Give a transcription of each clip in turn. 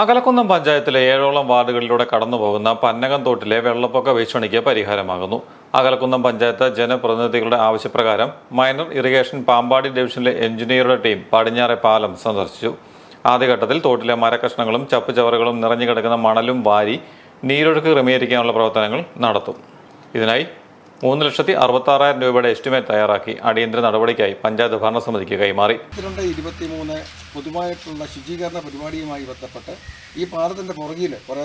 അകലക്കുന്നം പഞ്ചായത്തിലെ ഏഴോളം വാർഡുകളിലൂടെ കടന്നുപോകുന്ന പന്നകം തോട്ടിലെ വെള്ളപ്പൊക്ക ഭീഷണിക്ക് പരിഹാരമാകുന്നു. അകലക്കുന്നം പഞ്ചായത്ത് ജനപ്രതിനിധികളുടെ ആവശ്യപ്രകാരം മൈനർ ഇറിഗേഷൻ പാമ്പാടി ഡിവിഷനിലെ എഞ്ചിനീയറുടെ ടീം പടിഞ്ഞാറെ പാലം സന്ദർശിച്ചു. ആദ്യഘട്ടത്തിൽ തോട്ടിലെ മരക്കഷ്ണങ്ങളും ചപ്പുചവറുകളും നിറഞ്ഞു കിടക്കുന്ന മണലും വാരി നീരൊഴുക്ക് ക്രമീകരിക്കാനുള്ള പ്രവർത്തനങ്ങൾ നടത്തും. ഇതിനായി മൂന്ന് ലക്ഷത്തി അറുപത്തി ആറായിരം രൂപയുടെ എസ്റ്റിമേറ്റ് തയ്യാറാക്കി അടിയന്തര നടപടിക്കായി പഞ്ചായത്ത് ഭരണസമിതിക്ക് കൈമാറി. ഇരുപത്തിരണ്ട് ഇരുപത്തിമൂന്ന് പൊതുവായിട്ടുള്ള ശുചീകരണ പരിപാടിയുമായി ബന്ധപ്പെട്ട് ഈ പാലത്തിന്റെ പുറകിൽ കുറേ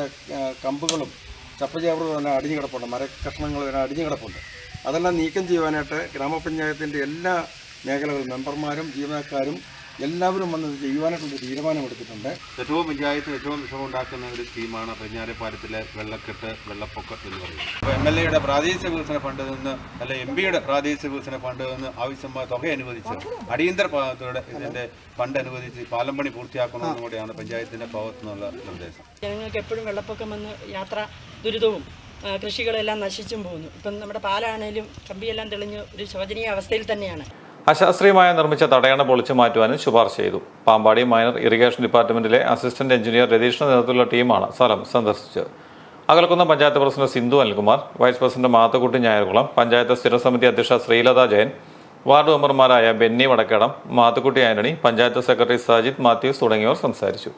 കമ്പുകളും ചപ്പചേവറും തന്നെ അടിഞ്ഞു കിടപ്പുണ്ട് മരക്കഷ്ണങ്ങളും തന്നെ അടിഞ്ഞു കിടപ്പുണ്ട് അതെല്ലാം നീക്കം ചെയ്യുവാനായിട്ട് ഗ്രാമപഞ്ചായത്തിന്റെ എല്ലാ മേഖലകളും മെമ്പർമാരും ജീവനക്കാരും എല്ലാവരും വന്ന് ഇത് ചെയ്യുവാനായിട്ടുള്ള തീരുമാനമെടുത്തിട്ടുണ്ട്. ഏറ്റവും പഞ്ചായത്ത് ഏറ്റവും വിഷമമുണ്ടാക്കുന്ന ഒരു സ്കീമാണ് പഞ്ഞാരപ്പാലത്തിലെ വെള്ളക്കെട്ട് വെള്ളപ്പൊക്കം എന്ന് പറയുന്നത്. അപ്പോൾ എം എൽ എയുടെ പ്രാദേശിക വികസന ഫണ്ടിൽ നിന്ന് അല്ല എം പിയുടെ പ്രാദേശിക വികസന ഫണ്ടിൽ നിന്ന് ആവശ്യമായ തുക അനുവദിച്ച് അടിയന്തര പാകത്തോടെ ഇതിന്റെ ഫണ്ട് അനുവദിച്ച് പാലം പണി പൂർത്തിയാക്കണമെന്നും കൂടിയാണ് പഞ്ചായത്തിന്റെ ഭാഗത്തു നിന്നുള്ള നിർദ്ദേശം. ജനങ്ങൾക്ക് എപ്പോഴും വെള്ളപ്പൊക്കം വന്ന് യാത്ര ദുരിതവും കൃഷികളെല്ലാം നശിച്ചും പോകുന്നു. ഇപ്പം നമ്മുടെ പാലാണേലും കമ്പിയെല്ലാം തെളിഞ്ഞ് ഒരു ശോചനീയ അവസ്ഥയിൽ തന്നെയാണ്. അശാസ്ത്രീയമായി നിർമ്മിച്ച തടയണ പൊളിച്ചു മാറ്റുവാനും ശുപാർശ ചെയ്തു. പാമ്പാടി മൈനർ ഇറിഗേഷൻ ഡിപ്പാർട്ട്മെന്റിലെ അസിസ്റ്റന്റ് എഞ്ചിനീയർ രതീഷിന്റെ നേതൃത്വത്തിലുള്ള ടീമാണ് സ്ഥലം സന്ദർശിച്ചത്. Akalakunnam panchayat president Sindhu Anilkumar vice president Mathukutty Njayarkulam panchayat സ്ഥിരസമിതി അധ്യക്ഷ ശ്രീലത ജയൻ വാർഡ് മെമ്പർമാരായ ബെന്നി വടക്കേടം മാത്തുക്കുട്ടി ആന്റണി പഞ്ചായത്ത് സെക്രട്ടറി സജിത് മാത്യൂസ് തുടങ്ങിയവർ സംസാരിച്ചു.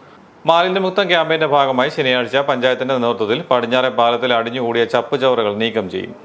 മാലിന്യമുക്തം ക്യാമ്പയിന്റെ ഭാഗമായി ശനിയാഴ്ച പഞ്ചായത്തിന്റെ നേതൃത്വത്തിൽ പടിഞ്ഞാറെ പാലത്തിൽ അടിഞ്ഞുകൂടിയ ചപ്പുചവറുകൾ നീക്കം ചെയ്യും.